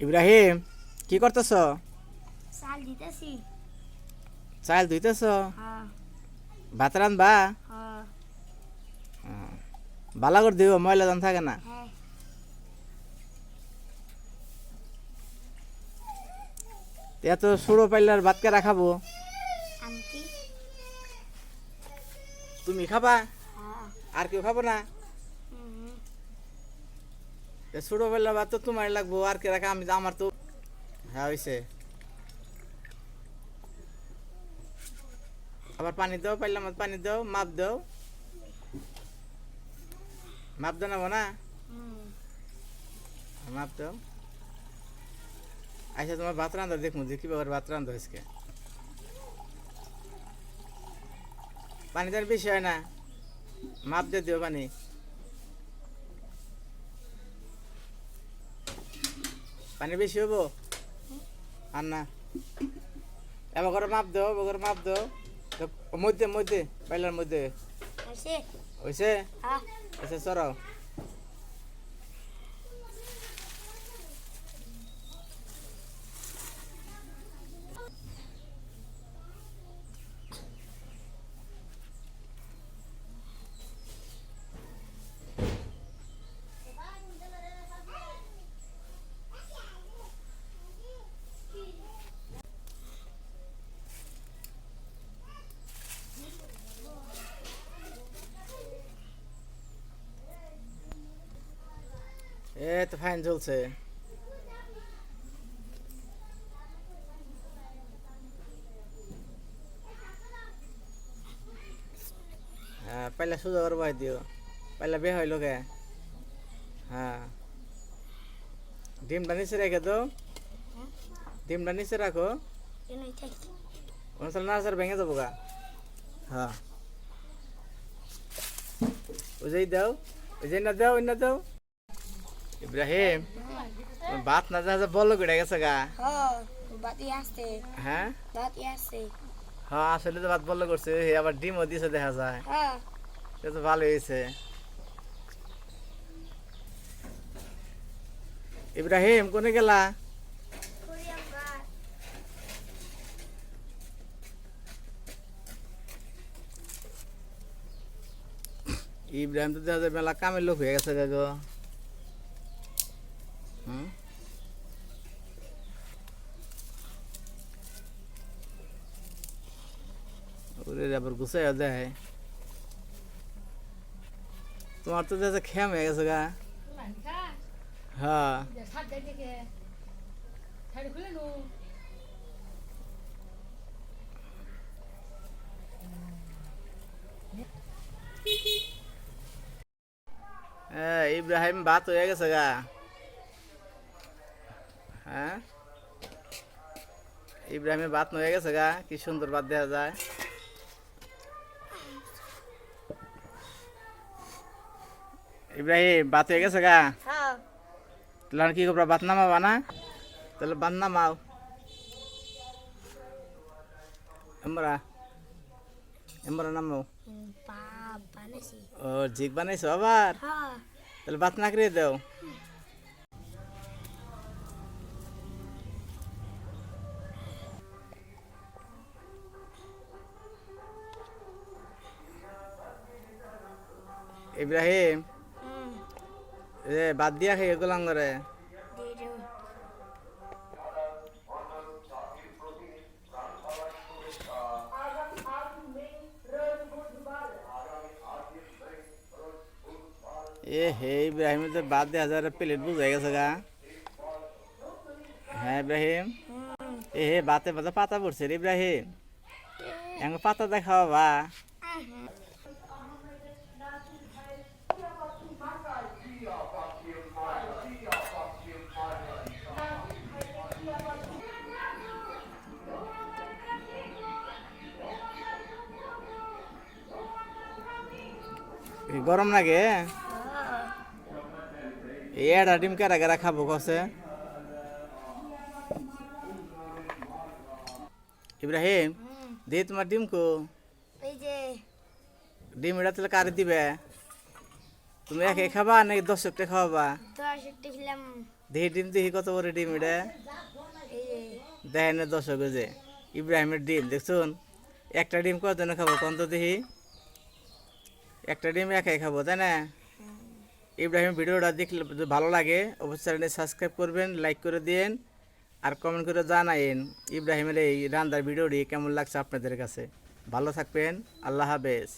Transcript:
ইব্রাহিম কি করতেছ? চাল দিতেছি। চাল ধুইতেছ? হ্যাঁ। ভাত রান্ধবা হ্যাঁ। বালা করে দিব ময়লা দান থাকে না? হ্যাঁ। এত সুড়ো পাইলার ভাত কে রাখাবো তুমি খাবা? আর কেউ খাব না? এ সুড়ো পাইলার ভাত তো তোমার লাগবো আর কে রাখা আমি আমার তো হ্যাঁ হয়েছে আবার পানি দাও পাইলাম পানি দাও মাপ দাও মাপ দাও নেব না হুম মাপ দাও আচ্ছা তোমার ভাত রান্ধা দেখুন যে কীভাবে ভাত রান্ধা হয়েছে পানি তার বেশি হয় না মাপ দিয়ে দিও পানি পানি বেশি হব আর না এবার করে মাপ দেও এবার করে মাপ দাও। মধ্যে মধ্যে পাইলার মধ্যে। হয়েছে হয়েছে হ্যাঁ। আচ্ছা সরাও। এ তো ফাইন চলছে হ্যাঁ পাইলা সোজা করে বহাই দিও পাইলা বে হইল কে হ্যাঁ ডিমটা নিচে রেখে তো ডিমটা নিচে রাখো কেন থাকি অনুসার নার্সার ভেঙে যাব গা হ্যাঁ ওই যে দাও ওই যে না দাও ওই না দাও ইব্রাহিম ভাত না যা বল করে গেছে গা। হ্যাঁ? হ্যাঁ আসলে তো ভাত বল করছে আবার ডিমও দিছে দেখা যায়। সে তো ভালো হয়েছে ইব্রাহিম কোনে গেলা? ইব্রাহিম তো দেখা যায় মেলা কামের লোক হয়ে গেছে গা। গো হুম ওরে আবার গুছাইয়া দেয় তোমার তো দেখা খেম হয়ে গেছে গা হ্যাঁ হ্যাঁ ইব্রাহিম ভাত হয়ে গেছে গা হ্যাঁ? ইব্রাহিমের ভাত হয়ে গেছে গা কি সুন্দর ভাত দেওয়া যায়। ইব্রাহিম ভাত হয়ে গেছে গা? হ্যাঁ। তাহলে কি করবা ভাত নামাবা না? তাহলে ভাত নামাও। এমরা এমরা নামাও। ও জিগ বানাইছো আবার? হ্যাঁ। তাহলে ভাত না করে দাও। ইব্রাহিম। হুম। এ বাদ দিয়া খাই গোলাম করে এ হে ইব্রাহিম তো বাদ দিয়ে হাজার প্লেট বুঝাই গেছে গা। হ্যাঁ ইব্রাহিম। এ হে বাতে বাতে পাতা পড়ছে রে ইব্রাহিম। এঙ্গ পাতা দেখাও বা। গরম লাগে এই এটা ডিম কেরা কেরা খাব কসে ইব্রাহিম হুম। দিয়ে তোমার ডিম কো। ডিম এটা তাহলে কারে দিবে? তুমি একে খাবা নাকি খাওয়াবা? দশ একটা খেলাম দেখি ডিম দেখি কত বড় ডিম এটা দেখেন ওই যে ইব্রাহিমের ডিম দেখছুন? একটা ডিম কতজনে খাব? কোন তো দেখি একটা ডিম একাই খাব, তাই না? ইব্রাহিম ভিডিওটা দেখলে ভালো লাগে, অবশ্যই সাবস্ক্রাইব করবেন, লাইক করে দিন আর কমেন্ট করে জানাইন ইব্রাহিমের এই রান্দার ভিডিওটি কেমন লাগছে আপনাদের কাছে। ভালো থাকবেন, আল্লাহ হাফেজ।